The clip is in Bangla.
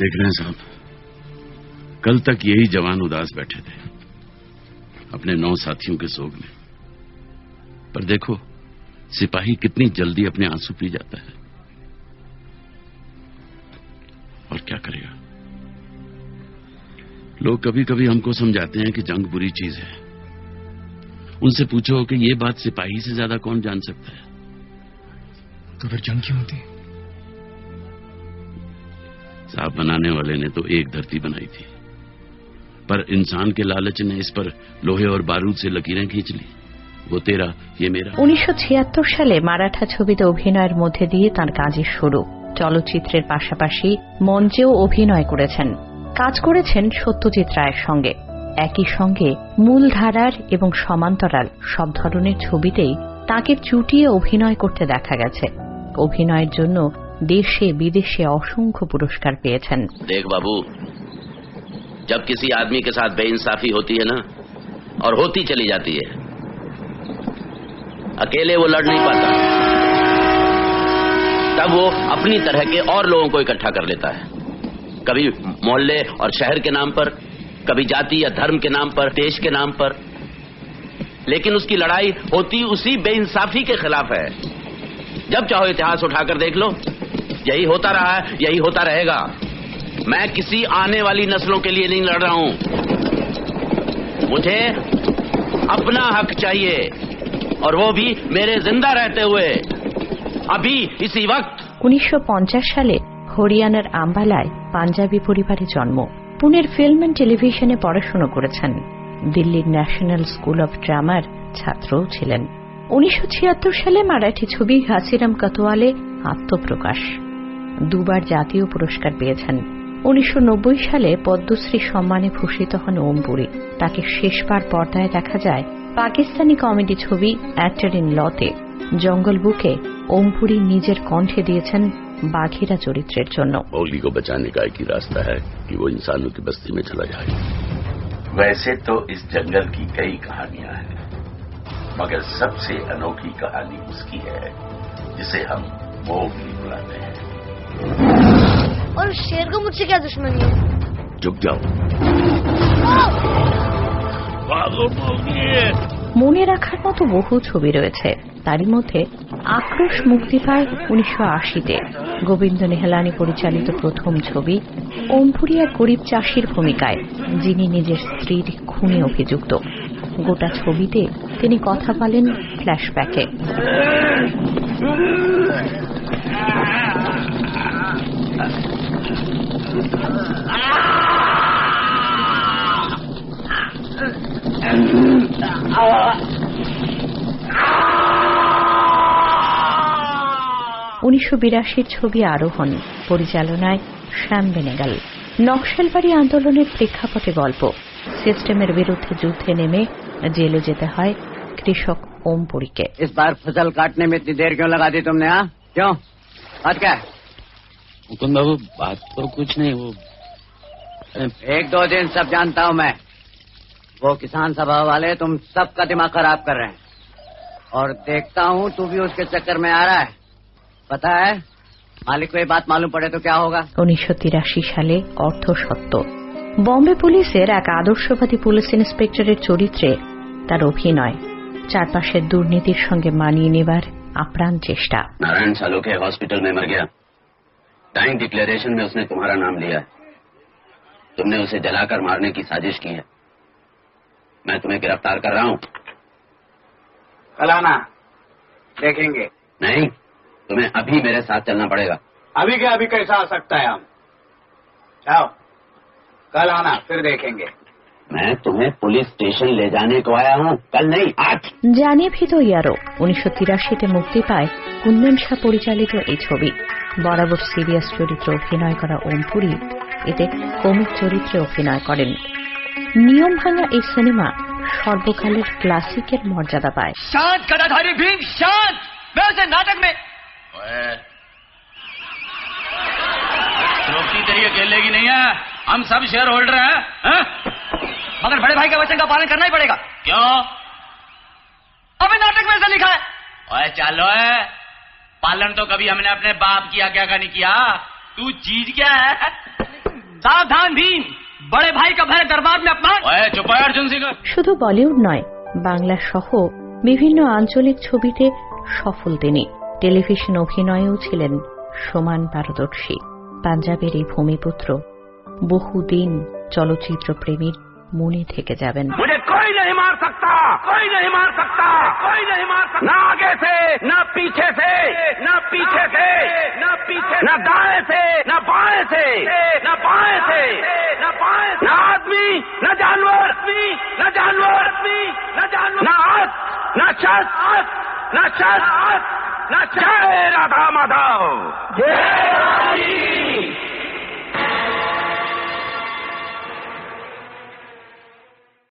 देख रहे हैं साहब, कल तक यही जवान उदास बैठे थे, अपने नौ साथियों के सोग में। पर देखो, सिपाही कितनी जल्दी अपने आँसू पी जाता है। और क्या करेगा? लोग कभी कभी हमको समझाते हैं कि जंग बुरी चीज़ है। उनसे पूछो कि ये बात सिपाही से ज़्यादा कौन जान सकता है? तो फिर जंग क्यों होती? साहब बनाने वाले ने तो एक धरती बनाई थी पर इंसान के लालच ने इस पर लोहे और बारूद से लकीरें खींच ली वो तेरा ये मेरा উনিশশো সালে মারাঠা ছবিতে অভিনয়ের মধ্যে দিয়ে তার কাজের শুরু চলচ্চিত্রের পাশাপাশি মঞ্চেও অভিনয় করেছেন কাজ করেছেন সত্যজিৎ রায়ের সঙ্গে একই সঙ্গে মূলধারার এবং সমান্তরাল সব ধরনের ছবিতেই তাকে চুটিয়ে অভিনয় করতে দেখা গেছে অভিনয়ের জন্য দেশে বিদেশে অসংখ্য পুরস্কার পেয়েছেন देख बाबू जब किसी आदमी के साथ बेइंसाफी होती है ना और होती चली जाती है अकेले वो लड़ नहीं पाता तब वो अपनी तरह के और लोगों को इकट्ठा कर लेता है कभी मोहल्ले और शहर के नाम पर कभी जाति या धर्म के नाम पर देश के नाम पर लेकिन उसकी लड़ाई होती उसी बेइंसाफी के खिलाफ है जब चाहो इतिहास उठाकर देख लो यही होता रहा है यही होता रहेगा मैं किसी आने वाली नस्लों के लिए नहीं लड़ रहा हूं मुझे अपना हक चाहिए और वो भी मेरे जिंदा रहते हुए अभी इसी वक्त উনিশশো সালে হরিয়ানার আম্বালায় পাঞ্জাবি পরিবারে জন্ম পুনের ফিল্ম অ্যান্ড টেলিভিশনে পড়াশোনা করেছেন দিল্লির ন্যাশনাল স্কুল অব ড্রামার ছাত্রও ছিলেন উনিশশো সালে মারাঠি ছবি হাসিরাম কতোয়ালে আত্মপ্রকাশ দুবার জাতীয় পুরস্কার পেয়েছেন উনিশশো সালে পদ্মশ্রী সম্মানে ভূষিত হন ওমপুরি তাকে শেষবার পর্দায় দেখা যায় পাকিস্তানি কমেডি ছবি অ্যাক্টর ইন লতে জঙ্গল বুকে ওমপুরি নিজের কণ্ঠে দিয়েছেন বাঘিরা চরিত্রের জন্য मौली को बचाने का एक ही रास्ता है कि वो इंसानों की बस्ती में चला जाए वैसे तो इस जंगल की कई कहानियां हैं मगर सबसे अनोखी कहानी उसकी है जिसे हम मोगली बुलाते हैं और शेर को मुझसे क्या दुश्मनी है झुक जाओ মনে রাখার মতো বহু ছবি রয়েছে। তারই মধ্যে আক্রোশ মুক্তি পায় উনিশশো আশিতে। গোবিন্দ নেহলানি পরিচালিত প্রথম ছবি অম্পুরিয়া গরিব চাষির ভূমিকায় যিনি নিজের স্ত্রীর খুনে অভিযুক্ত। গোটা ছবিতে তিনি কথা বলেন ফ্ল্যাশব্যাকে। উনিশশো বিরাশির ছবি আরোহণ পরিচালনায় শ্যাম বেনেগাল নকশালবাড়ি আন্দোলনের প্রেক্ষাপটে গল্প সিস্টেমের বিরুদ্ধে যুদ্ধে নেমে জেলে যেতে হয় কৃষক ওমপুরীকে इस बार फसल काटने में इतनी देर क्यों लगा दी तुमने हाँ क्यों बात क्या है मुकुंद बाबू बात तो कुछ नहीं वो एक दो दिन सब जानता हूँ मैं वो किसान सभा वाले तुम सबका दिमाग खराब कर रहे हैं और देखता हूँ तू भी उसके चक्कर में आ रहा है पता है मालिक को ये बात मालूम पड़े तो क्या होगा উনিশশো সালে অর্থ সত্য বম্বে পুলিশের এক আদর্শবাদী পুলিশ ইন্সপেক্টরের চরিত্রে তার অভিনয় চারপাশের দুর্নীতির সঙ্গে মানিয়ে নেবার আপ্রাণ চেষ্টা नारायण सालों के हॉस्पिटल में मर गया टाइम डिक्लेरेशन में उसने तुम्हारा नाम लिया है तुमने उसे जलाकर मारने की साजिश की है मैं तुम्हें गिरफ्तार कर रहा हूँ कल आना देखेंगे नहीं तुम्हें अभी मेरे साथ चलना पड़ेगा अभी क्या अभी कैसा आ सकता है हम जाओ कल आना फिर देखेंगे मैं तुम्हें पुलिस स्टेशन ले जाने को आया हूँ कल नहीं आज জানিয়ে ভিত ইয়ারো উনিশশো তিরাশিতে মুক্তি পায় কুন্দন শাহ পরিচালিত এই ছবি বরাবর সিরিয়াস চরিত্রে অভিনয় করা ওমপুরি এতে কমিক চরিত্রে অভিনয় করেন নিয়ম ভাঙা এই সিনেমা সর্বকালের ক্লাসিকের মর্যাদা পায় शांत गदाधारी भीम शांत मैं उसे नाटक में रोकती तेरी अकेले की नहीं है हम सब शेयर होल्डर हैं हैं? मगर बड़े भाई के वचन का पालन करना ही पड़ेगा क्यों अभी नाटक में ऐसा लिखा है ओए चलो है पालन तो कभी हमने अपने बाप किया क्या का नहीं किया तू चीज क्या है सावधान भीम बड़े भाई का भरे दरबार में अपमान चुप है अर्जुन सिंह শুধু বলিউড নয় বাংলা সহ বিভিন্ন আঞ্চলিক ছবিতে সফল তিনি টেলিভিশন অভিনয়েও ছিলেন সমান পারদর্শী পাঞ্জাবের এই ভূমিপুত্র বহুদিন চলচ্চিত্র প্রেমীর মনে থেকে যাবেন मुझे कोई नहीं मार सकता कोई नहीं मार सकता कोई नहीं मार सकता ना आगे से ना पीछे से ना पीछे से ना पीछे ना दाएं से ना बाएं से ना बाएं से ना बाएं ना आदमी ना जानवर ना जानवर ना जानवर ना हाथ ना शस्त्र ना शस्त्र ना जय राधा माधव जय